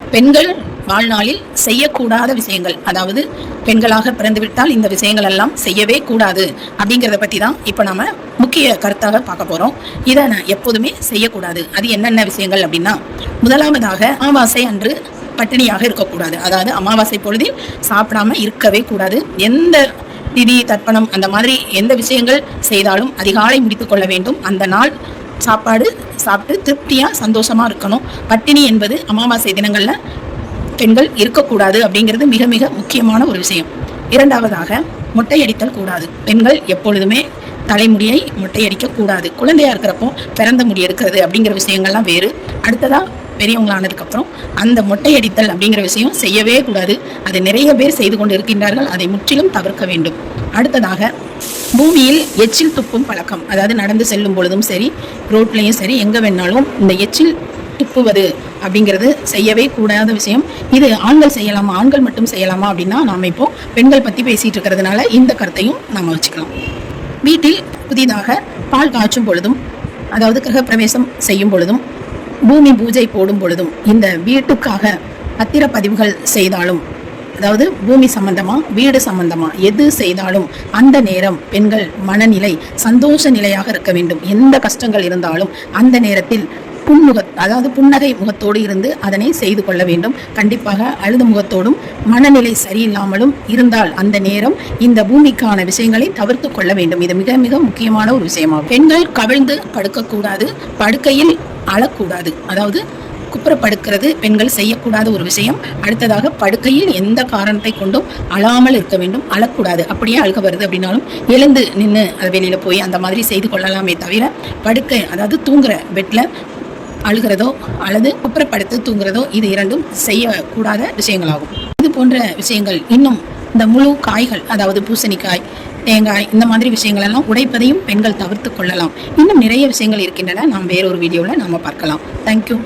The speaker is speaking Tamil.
பெண்கள் வாழ்நாளில் செய்யக்கூடாத விஷயங்கள் அதாவது பெண்களாக பிறந்துவிட்டால் இந்த விஷயங்கள் எல்லாம் செய்யவே கூடாது அப்படிங்கிறத பற்றி தான் இப்போ நாம முக்கிய கருத்தாக பார்க்க போகிறோம் இதை நான் எப்போதுமே செய்யக்கூடாது. அது என்னென்ன விஷயங்கள் அப்படின்னா முதலாவதாக அமாவாசை அன்று பட்டினியாக இருக்கக்கூடாது. அதாவது அமாவாசை பொழுதில் சாப்பிடாம இருக்கவே கூடாது. எந்த திதி தர்ப்பணம் அந்த மாதிரி எந்த விஷயங்கள் செய்தாலும் அதிகாலை முடித்து கொள்ள வேண்டும். அந்த நாள் சாப்பாடு சாப்பிட்டு திருப்தியாக சந்தோஷமாக இருக்கணும். பட்டினி என்பது அமாவாசை தினங்களில் பெண்கள் இருக்கக்கூடாது அப்படிங்கிறது மிக மிக முக்கியமான ஒரு விஷயம். இரண்டாவதாக மொட்டையடித்தல் கூடாது. பெண்கள் எப்பொழுதுமே தலைமுடியை மொட்டையடிக்க கூடாது. இருக்கிறப்போ பிறந்த முடி எடுக்கிறது அப்படிங்கிற விஷயங்கள்லாம் வேறு. அடுத்ததாக பெரியவங்களானதுக்கப்புறம் அந்த மொட்டையடித்தல் அப்படிங்கிற விஷயம் செய்யவே கூடாது. அதை நிறைய பேர் செய்து கொண்டு இருக்கின்றார்கள் அதை முற்றிலும் தவிர்க்க வேண்டும். அடுத்ததாக பூமியில் எச்சில் துப்பும் பழக்கம். அதாவது நடந்து செல்லும் பொழுதும் சரி ரோட்லேயும் சரி எங்கே வேணாலும் இந்த எச்சில் துப்புவது அப்படிங்கிறது செய்யவே கூடாத விஷயம். இது ஆண்கள் செய்யலாமா ஆண்கள் மட்டும் செய்யலாமா அப்படின்னா நாம் இப்போ பெண்கள் பற்றி பேசிகிட்டு இருக்கிறதுனால இந்த கருத்தையும் நாம் வச்சுக்கலாம். வீட்டில் புதிதாக பால் காய்ச்சும் பொழுதும் அதாவது கிரகப்பிரவேசம் செய்யும் பொழுதும் பூமி பூஜை போடும் பொழுதும் இந்த வீட்டுக்காக பத்திரப்பதிவுகள் செய்தாலும் அதாவது பூமி சம்பந்தமா வீடு சம்பந்தமா எது செய்தாலும் அந்த நேரம் பெண்கள் மனநிலை சந்தோஷ நிலையாக இருக்க வேண்டும். எந்த கஷ்டங்கள் இருந்தாலும் அந்த நேரத்தில் புன்முக அதாவது புன்னகை முகத்தோடு இருந்து அதனை செய்து கொள்ள வேண்டும். கண்டிப்பாக அழுத முகத்தோடும் மனநிலை சரியில்லாமலும் இருந்தால் அந்த நேரம் இந்த பூமிக்கான விஷயங்களை தவிர்த்து கொள்ள வேண்டும். இது மிக மிக முக்கியமான ஒரு விஷயமாகும். பெண்கள் கவிழ்ந்து படுக்கக்கூடாது. படுக்கையில் அழக்கூடாது. அதாவது குப்புற படுக்கிறது பெண்கள் செய்யக்கூடாத ஒரு விஷயம். அடுத்ததாக படுக்கையில் எந்த காரணத்தை கொண்டும் அழாமல் இருக்க வேண்டும். அழக்கூடாது. அப்படியே அழுக வருது அப்படின்னாலும் எழுந்து நின்று அதை வெளியில போய் அந்த மாதிரி செய்து கொள்ளலாமே தவிர படுக்கை அதாவது தூங்குற பெட்டில் அழுகிறதோ அல்லது குப்புறப்படுத்து தூங்குறதோ இது இரண்டும் செய்யக்கூடாத விஷயங்களாகும். இது போன்ற விஷயங்கள் இன்னும் இந்த முழு காய்கள் அதாவது பூசணிக்காய் தேங்காய் இந்த மாதிரி விஷயங்கள் எல்லாம் உடைப்பதையும் பெண்கள் தவிர்த்து கொள்ளலாம். இன்னும் நிறைய விஷயங்கள் இருக்கின்றன. நாம் வேறொரு வீடியோவில் நாம் பார்க்கலாம். தேங்க்யூ